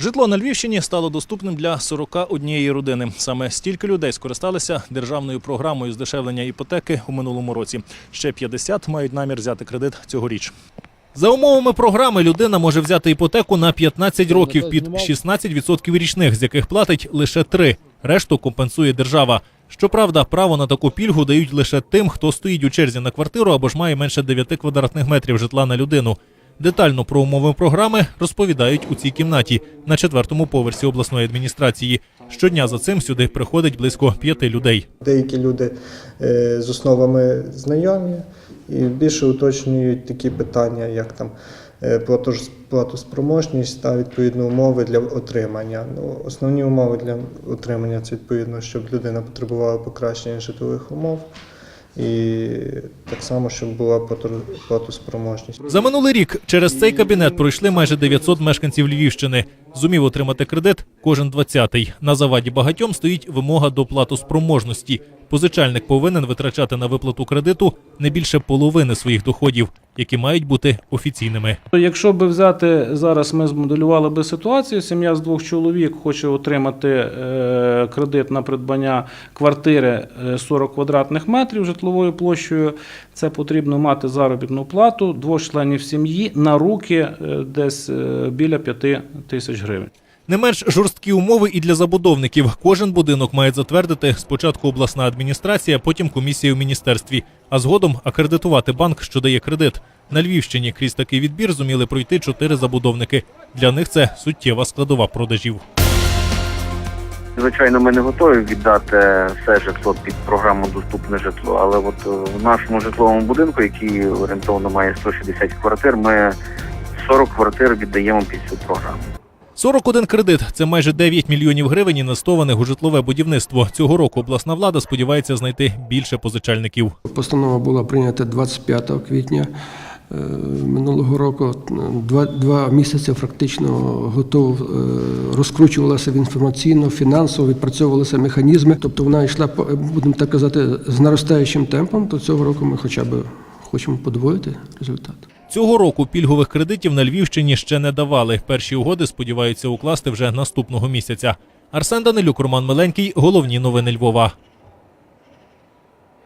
Житло на Львівщині стало доступним для 41 родини. Саме стільки людей скористалися державною програмою здешевлення іпотеки у минулому році. Ще 50 мають намір взяти кредит цьогоріч. За умовами програми людина може взяти іпотеку на 15 років під 16% річних, з яких платить лише 3. Решту компенсує держава. Щоправда, право на таку пільгу дають лише тим, хто стоїть у черзі на квартиру або ж має менше 9 квадратних метрів житла на людину. Детально про умови програми розповідають у цій кімнаті на четвертому поверсі обласної адміністрації. Щодня за цим сюди приходить близько п'яти людей. Деякі люди е, з основами знайомі і більше уточнюють такі питання, як там е, платоспроможність та відповідно умови для отримання. Ну, основні умови для отримання це відповідно, щоб людина потребувала покращення житлових умов. І так само, щоб була плато- платоспроможність. За минулий рік через цей кабінет пройшли майже 900 мешканців Львівщини. Зумів отримати кредит кожен 20-й. На заваді багатьом стоїть вимога до платоспроможності. Позичальник повинен витрачати на виплату кредиту не більше половини своїх доходів, які мають бути офіційними. Якщо би взяти зараз, ми змоделювали би ситуацію. Сім'я з двох чоловік хоче отримати е, кредит на придбання квартири е, 40 квадратних метрів житловою площею. Це потрібно мати заробітну плату двох членів сім'ї на руки е, десь е, біля 5 тисяч гривень. Не менш жорсткі умови і для забудовників. Кожен будинок має затвердити спочатку обласна адміністрація, потім комісія у міністерстві, а згодом акредитувати банк, що дає кредит. На Львівщині крізь такий відбір зуміли пройти чотири забудовники. Для них це суттєва складова продажів. Звичайно, ми не готові віддати все житло під програму Доступне житло, але от е, в нашому житловому будинку, який орієнтовно має 160 квартир, ми 40 квартир віддаємо під цю програму. 41 кредит це майже 9 мільйонів гривень інвестованих у житлове будівництво. Цього року обласна влада сподівається знайти більше позичальників. Постанова була прийнята 25 квітня е, минулого року. Два, два місяці фактично готов е, розкручувалася інформаційно, фінансово, відпрацьовувалися механізми. Тобто вона йшла, будемо так казати, з наростаючим темпом. То цього року ми хоча б хочемо подвоїти результат. Цього року пільгових кредитів на Львівщині ще не давали. Перші угоди сподіваються укласти вже наступного місяця. Арсен Данилюк, Роман Миленький. Головні новини Львова.